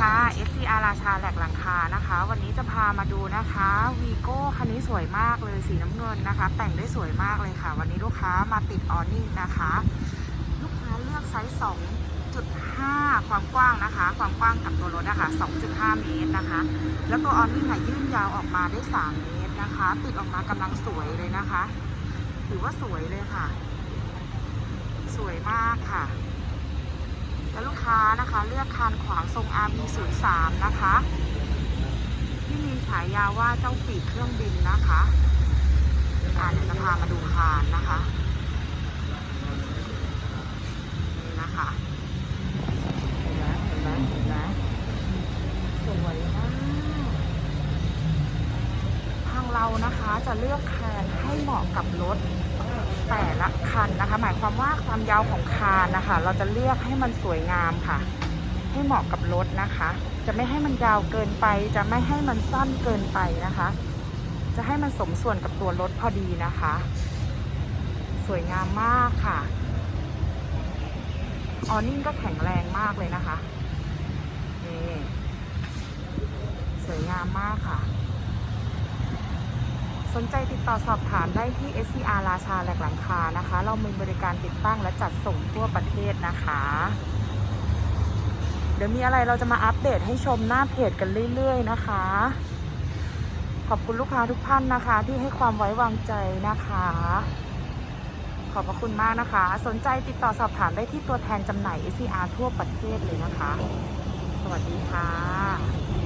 ค่ะ SCR ราชาแหลกหลังคานะคะ วันนี้จะพามาดูนะคะวีโก้คันนี้สวยมากเลยสีน้ำเงินนะคะ แต่งได้สวยมากเลยค่ะ วันนี้ลูกค้ามาติดออนิ่งนะคะ ลูกค้าเลือกไซส์ 2.5 ความกว้างนะคะ ความกว้างกับตัวรถนะคะ 2.5 เมตรนะคะ แล้วตัวออนิ่งค่ะยื่นยาวออกมาได้ 3 เมตรนะคะ ติดออกมากำลังสวยเลยนะคะ ถือว่าสวยเลยค่ะ สวยมากค่ะ ค้านะคะ เลือกคานขวางทรง RB03 นะคะ ที่มีฉายาว่าเจ้าปีกเครื่องบินนะคะอ่าเดี๋ยวจะพามาดูคานนะคะนี่นะคะเห็นไหมเห็นไหมเห็นไหมสวยมากทางเรานะคะจะเลือกแคนให้เหมาะกับรถ คันนะคะ หมายความว่าความยาวของคานนะคะ เราจะเลือกให้มันสวยงามค่ะ ให้เหมาะกับรถนะคะ จะไม่ให้มันยาวเกินไป จะไม่ให้มันสั้นเกินไปนะคะ จะให้มันสมส่วนกับตัวรถพอดีนะคะ สวยงามมากค่ะออนิ่งก็แข็งแรงมากเลยนะคะนี่สวยงามมากค่ะ นใจติดต่อสอบถามได้ที่ SCR ราชาแหลกหลังคานะคะ เรามีบริการติดตั้งและจัดส่งทั่วประเทศนะคะ เดี๋ยวมีอะไรเราจะมาอัปเดตให้ชมหน้าเพจกันเรื่อยๆนะคะ ขอบคุณลูกค้าทุกท่านนะคะ ที่ให้ความไว้วางใจนะคะ ขอบพระคุณมากนะคะ สนใจติดต่อสอบถามได้ที่ตัวแทนจำหน่าย SCR ทั่วประเทศเลยนะคะ สวัสดีค่ะ